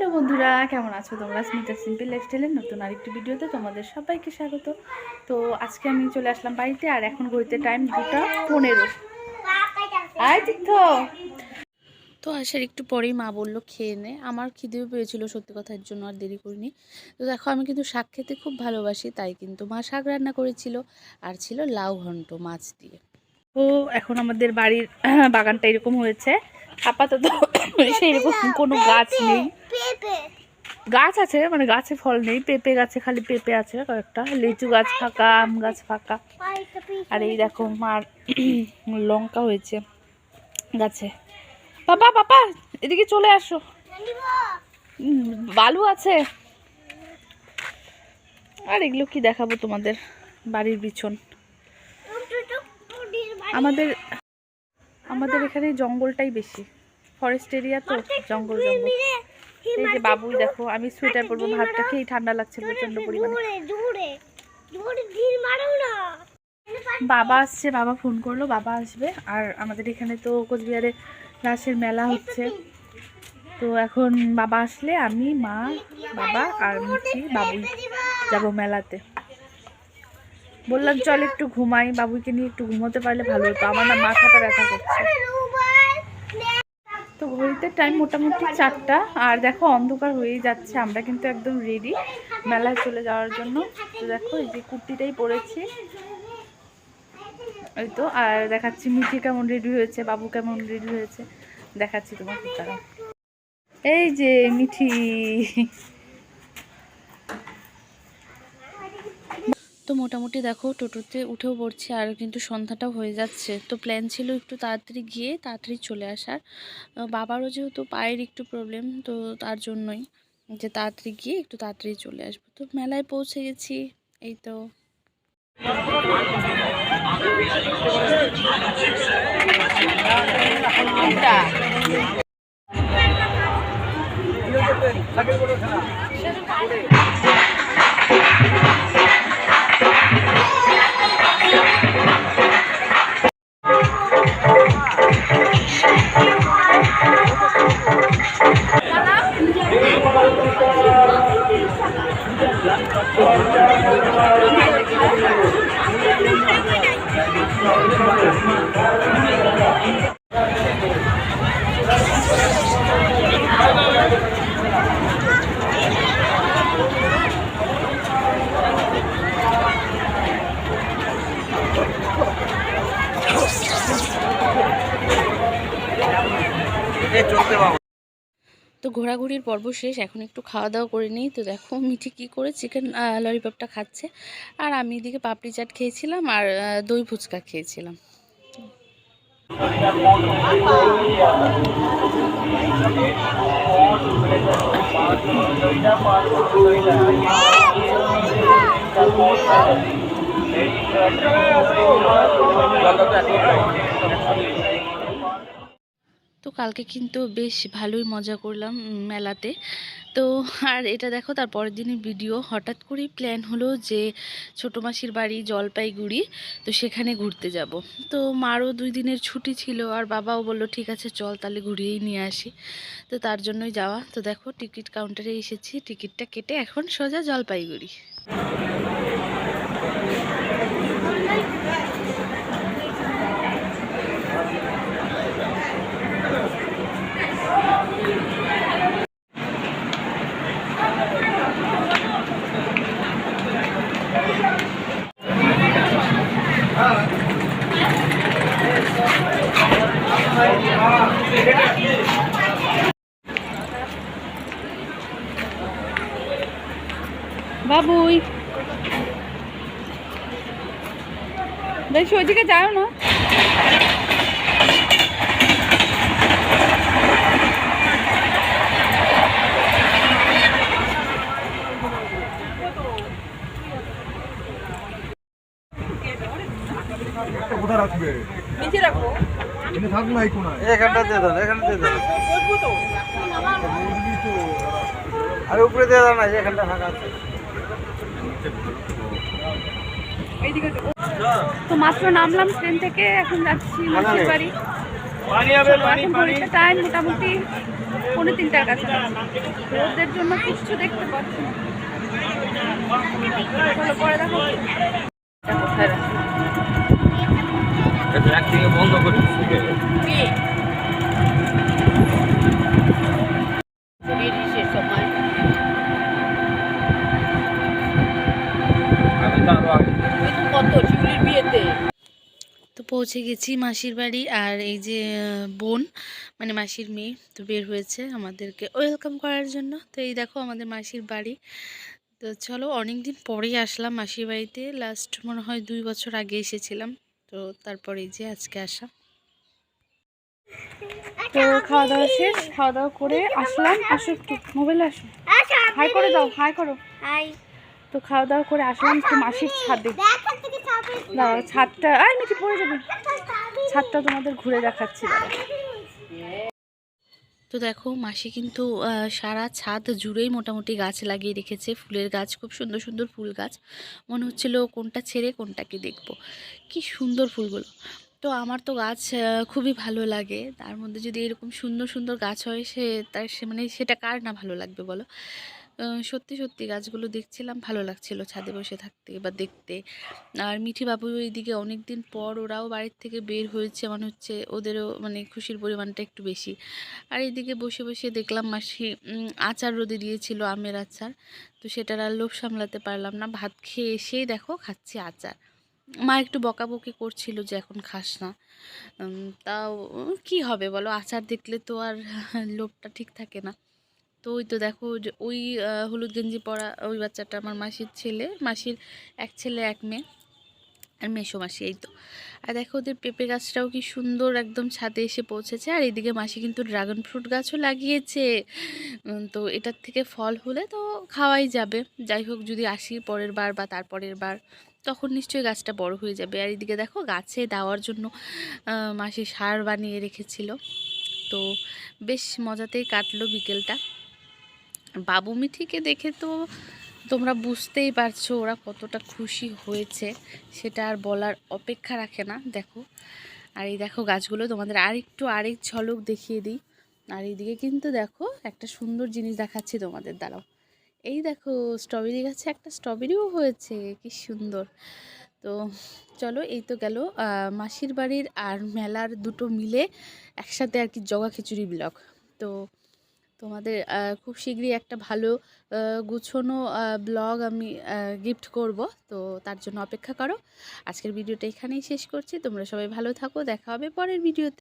Hello বন্ধুরা, কেমন আছো তোমরা? স্মিতা সিম্পল লাইফস্টাইলের নতুন আরেকটি ভিডিওতে তোমাদের সবাইকে স্বাগত। তো আজকে আমি চলে আসলাম বাড়িতে আর এখন ঘড়িতে টাইম দুটা পনেরো। তো আসার একটু পরেই মা বলল, খেয়ে নে। আমার খিদেও পেয়েছিল সত্যি কথার জন্য আর দেরি করিনি। তো দেখো, আমি কিন্তু শাক খেতে খুব ভালোবাসি, তাই কিন্তু মা শাক রান্না করেছিল আর ছিল লাউ ঘন্ট মাছ দিয়ে। তো এখন আমাদের বাড়ির বাগানটা এরকম হয়েছে। আপাতত সেই রকম কোনো গাছ নেই। গাছ আছে মানে গাছে ফল নেই পেঁপে গাছে খালি পেঁপে আছে কয়েকটা লিচু গাছ ফাঁকা আম গাছ ফাঁকা। আর এই দেখো মার লঙ্কা হয়েছে গাছে। বাবা বাবা এদিকে চলে আসো। বালু আছে। আর এগুলো কি দেখাবো তোমাদের বাড়ির পিছন? আমাদের আমাদের এখানে জঙ্গলটাই বেশি। ফরেস্ট এরিয়া তো জঙ্গল জঙ্গল। এই যে বাবুই দেখো আমি সোয়েটার পরবো ভাতটা খেয়েই ঠান্ডা লাগছে প্রচণ্ড পরিমাণে। বাবা আসছে বাবা ফোন করল বাবা আসবে। আর আমাদের এখানে তো কোচবিহারে রাসের মেলা হচ্ছে। তো এখন বাবা আসলে আমি মা বাবা আর মিঠি বাবুই যাব মেলাতে। বললাম চল একটু ঘুমাই বাবুইকে নিয়ে একটু ঘুমোতে পারলে ভালো হতো। আমার না মাথাটা ব্যথা করছে। ঘড়িতে টাইম মোটামুটি চারটা। আর দেখো, অন্ধকার হয়ে যাচ্ছে, আমরা কিন্তু একদম রেডি মেলায় চলে যাওয়ার জন্য। তো দেখো, এই যে কুর্তিটাই পরেছি। ওই তো, আর দেখাচ্ছি মিঠি কেমন রেডি হয়েছে, বাবু কেমন রেডি হয়েছে। দেখাচ্ছি তোমাকে তারা এই যে মিঠি। তো মোটামুটি দেখো টোটোতে উঠেও পড়ছি, আর কিন্তু সন্ধ্যাটাও হয়ে যাচ্ছে। তো প্ল্যান ছিল একটু তাড়াতাড়ি গিয়ে তাড়াতাড়ি চলে আসার। বাবারও যেহেতু পায়ের একটু প্রবলেম তো তার জন্যই যে তাড়াতাড়ি গিয়ে একটু তাড়াতাড়ি চলে আসব। তো মেলায় পৌঁছে গেছি, এই তো। তো ঘোরাঘুরির পর্ব শেষ, এখন একটু খাওয়া দাওয়া করে নিই। তো দেখো মিঠি কি করে চিকেন ললিপপটা খাচ্ছে। আর আমি এদিকে পাপড়ি চাট খেয়েছিলাম আর দই ফুচকা খেয়েছিলাম। কালকে কিন্তু বেশ ভালোই মজা করলাম মেলাতে। তো আর এটা দেখো, তার পরের দিনের ভিডিও হঠাৎ করেই প্ল্যান হলো যে ছোটো মাসির বাড়ি জলপাইগুড়ি, তো সেখানে ঘুরতে যাব। তো মারও দুই দিনের ছুটি ছিল, আর বাবাও বলল, ঠিক আছে, চল তাহলে ঘুরিয়েই নিয়ে আসি। তো তার জন্যই যাওয়া। তো দেখো, টিকিট কাউন্টারে এসেছি। টিকিটটা কেটে এখন সোজা জলপাইগুড়ি। বাবুই। দেখছি ওইদিকে যাও না। কোথায় রাখবে? নিচে রাখব এনে থাক না এই কোনায়। এখানটা দিয়ে দেন এখানটা দিয়ে দেন বসবো তো। মুরগি আর উপরে দিয়ে দেন না এখানটা ফাঁকা আছে। তো মাত্র নামলাম ট্রেন থেকে এখন যাচ্ছি মাসির বাড়ি। এখন ঘড়িতে টাইম মোটামুটি পৌনে তিনটার কাছে রোদের জন্য কিচ্ছু দেখতে পাচ্ছি পরে দেখো কোথায় বন্ধ করে পৌঁছে গেছি মাসির বাড়ি আর এই যে বোন মানে মাসির মেয়ে তো বের হয়েছে আমাদেরকে ওয়েলকাম করার জন্য। তো এই দেখো আমাদের মাসির বাড়ি। তো চলো অনেক দিন পরেই আসলাম মাসির বাড়িতে। লাস্ট মনে হয় দুই বছর আগে এসেছিলাম। তো তারপরে এই যে আজকে আসা। তো খাওয়া দাওয়া শেষ খাওয়া দাওয়া করে আসলাম। আসো একটু মোবাইলে আসো। হাই করে দাও হাই করো। তো খাওয়া দাওয়া করে আসলাম একটু মাসির ছাদে। দাঁড়াও ছাদটা পড়ে যাবে। ছাদটা তোমাদের ঘুরে দেখাচ্ছি। তো দেখো, মাসি কিন্তু সারা ছাদ জুড়েই মোটামুটি গাছ লাগিয়ে রেখেছে। ফুলের গাছ, খুব সুন্দর সুন্দর ফুল গাছ। মনে হচ্ছিল কোনটা ছেড়ে কোনটাকে দেখব। কি সুন্দর ফুলগুলো। তো আমার তো গাছ খুবই ভালো লাগে। তার মধ্যে যদি এরকম সুন্দর সুন্দর গাছ হয়, সে, তার সে মানে সেটা কার না ভালো লাগবে বলো? সত্যি সত্যি গাছগুলো দেখছিলাম, ভালো লাগছিল ছাদে বসে থাকতে বা দেখতে। আর মিঠি বাবু এইদিকে অনেক দিন পর ওরাও বাড়ির থেকে বের হয়েছে, মনে হচ্ছে ওদেরও মানে খুশির পরিমাণটা একটু বেশি। আর এইদিকে বসে বসে দেখলাম মাসি আচার রোদে দিয়েছিল আমের আচার। তো সেটার আর লোভ সামলাতে পারলাম না। ভাত খেয়ে এসেই দেখো খাচ্ছি আচার। মা একটু বকাবকি করছিল যে এখন খাস না। তাও কি হবে বলো? আচার দেখলে তো আর লোভটা ঠিক থাকে না। তো ওই তো দেখো ওই হলুদ গেঞ্জি পরা ওই বাচ্চাটা আমার মাসির ছেলে। মাসির এক ছেলে, এক মেয়ে আর মেসো মাসি, এই তো। আর দেখো ওদের পেঁপে গাছটাও কি সুন্দর একদম ছাদে এসে পৌঁছেছে। আর এইদিকে মাসি কিন্তু ড্রাগন ফ্রুট গাছও লাগিয়েছে। তো এটার থেকে ফল হলে তো খাওয়াই যাবে। যাই হোক, যদি আসি পরের বার বা তারপরের বার, তখন নিশ্চয়ই গাছটা বড় হয়ে যাবে। আর এদিকে দেখো গাছে দেওয়ার জন্য মাসি সার বানিয়ে রেখেছিল। তো বেশ মজাতেই কাটলো বিকেলটা। বাবু মিঠিকে দেখে তো তোমরা বুঝতেই পারছ ওরা কতটা খুশি হয়েছে, সেটা আর বলার অপেক্ষা রাখে না, দেখো। আর এই দেখো গাছগুলো, তোমাদের আরেকটু আরেক ঝলক দেখিয়ে দিই। আর এইদিকে কিন্তু দেখো একটা সুন্দর জিনিস দেখাচ্ছি তোমাদের দ্বারাও এই দেখো স্ট্রবেরি গাছে একটা স্ট্রবেরিও হয়েছে, কি সুন্দর। তো চলো, এই তো গেল মাসির বাড়ির আর মেলার দুটো মিলে একসাথে আর কি জগা খিচুড়ি ব্লগ। তো তোমাদের খুব শীঘ্রই একটা ভালো গুছনো ব্লগ আমি গিফট করব। তো তার জন্য অপেক্ষা করো। আজকের ভিডিওটা এখানেই শেষ করছি। তোমরা সবাই ভালো থাকো। দেখা হবে পরের ভিডিওতে।